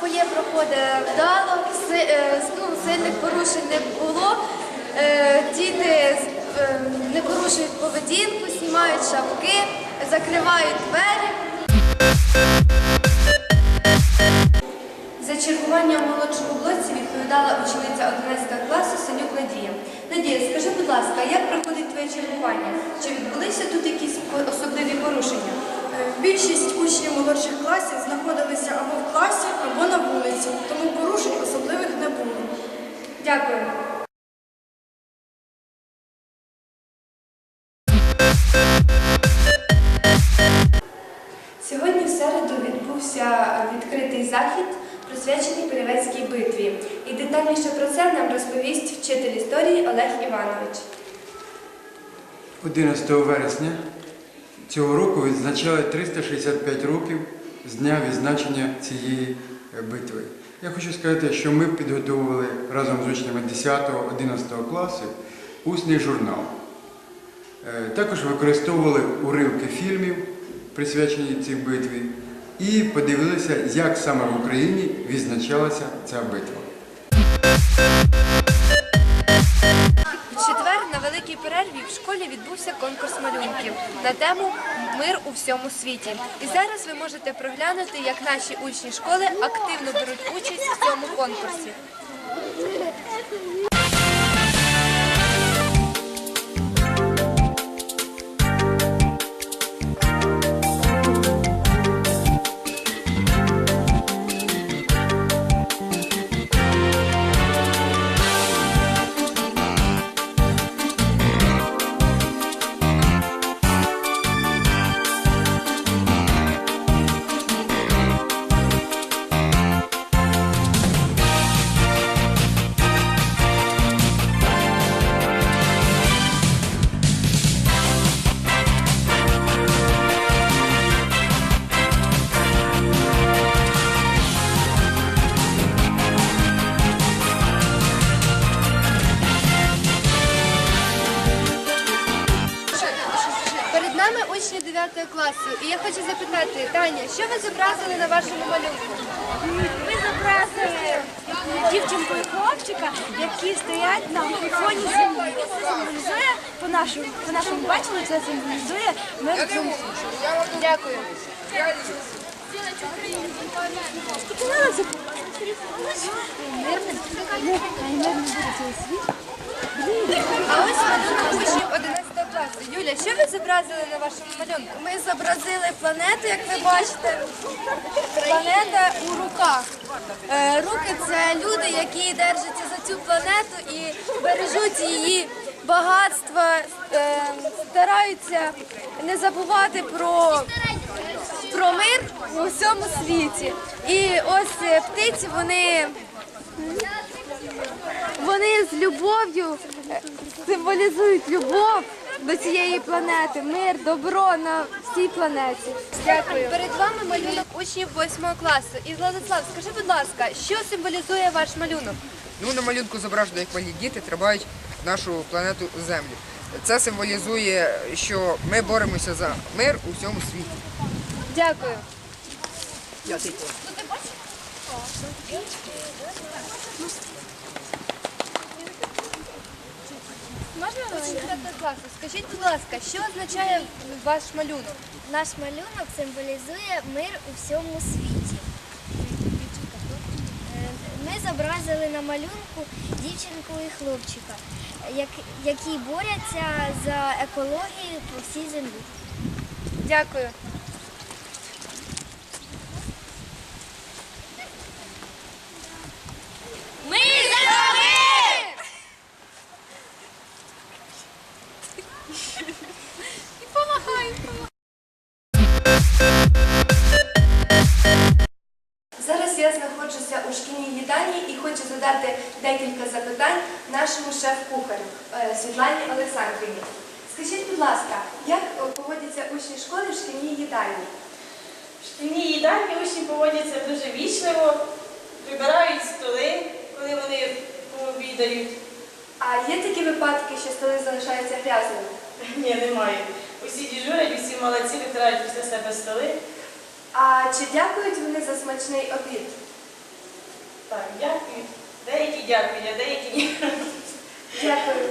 фоє. Проходить вдало, е, ну, сильних порушень не було. Е, Діти е, не порушують поведінку, знімають шапки, закривають двері. За чергування в молодшому блоці відповідала учениця 11 класу Санюк Надія. Надія, скажи, будь ласка, як проходить твоє чергування? Чи відбулися тут якісь особливі порушення? Більшість учнів молодших класів знаходилися або в класі, або на вулиці, тому порушень особливих не було. Дякую. Сьогодні в середу відбувся відкритий захід, присвячений Перевецькій битві. І детальніше про це нам розповість вчитель історії Олег Іванович. 11 вересня цього року відзначали 365 років з дня відзначення цієї е, битви. Я хочу сказати, що ми підготовили разом з учнями 10-11 класів усний журнал. Е, Також використовували уривки фільмів, присвячені цій битві, і подивилися, як саме в Україні відзначалася ця битва. Великій перерві в школі відбувся конкурс малюнків на тему Мир у всьому світі. І зараз ви можете проглянути, як наші учні школи активно беруть участь в цьому конкурсі. Учні 9 класу, і я хочу запитати, Таня, що ви зобразили на вашому малюнку? Ми зобразили дівчинку і хлопчика, які стоять на фоні землі. Це символізує по нашому по нашому баченню, це символізує мир світі. Дякую. Скільки надо це? Мирний. Хай мир не буде цього світу. А ось малюнок учнів 11 класу. Юля, що ви зобразили на вашому малюнку? Ми зобразили планету, як ви бачите. Планета у руках. Е, Руки це люди, які держаться за цю планету і бережуть її багатства, е, стараються не забувати про, про мир у всьому світі. І ось е, птиці вони. Вони з любов'ю символізують любов до цієї планети, мир, добро на всій планеті. Дякую. Перед вами малюнок учнів 8 класу. І Владислав, скажи, будь ласка, що символізує ваш малюнок? Ну, на малюнку зображено, як малі діти тримають нашу планету Землю. Це символізує, що ми боремося за мир у всьому світі. Дякую. 9 класу, скажіть, будь ласка, що означає ваш малюнок? Наш малюнок символізує мир у всьому світі. Е, Ми зобразили на малюнку дівчинку і хлопчика, які борються за екологію по всій землі. Дякую. Знаходжуся у шкільній їдальні і хочу задати декілька запитань нашому шеф-кухарю е, Світлані Олександрівні. Скажіть, будь ласка, як поводяться учні школи в шкільній їдальні? В шкільній їдальні учні поводяться дуже вічливо, прибирають столи, коли вони пообідають. А є такі випадки, що столи залишаються грязними? Ні, немає. Усі діжурять, усі молодці, витирають після себе столи. А чи дякують вони за смачний обід? Так, дякую. Деякі дякую, а деякі ні. Дякую.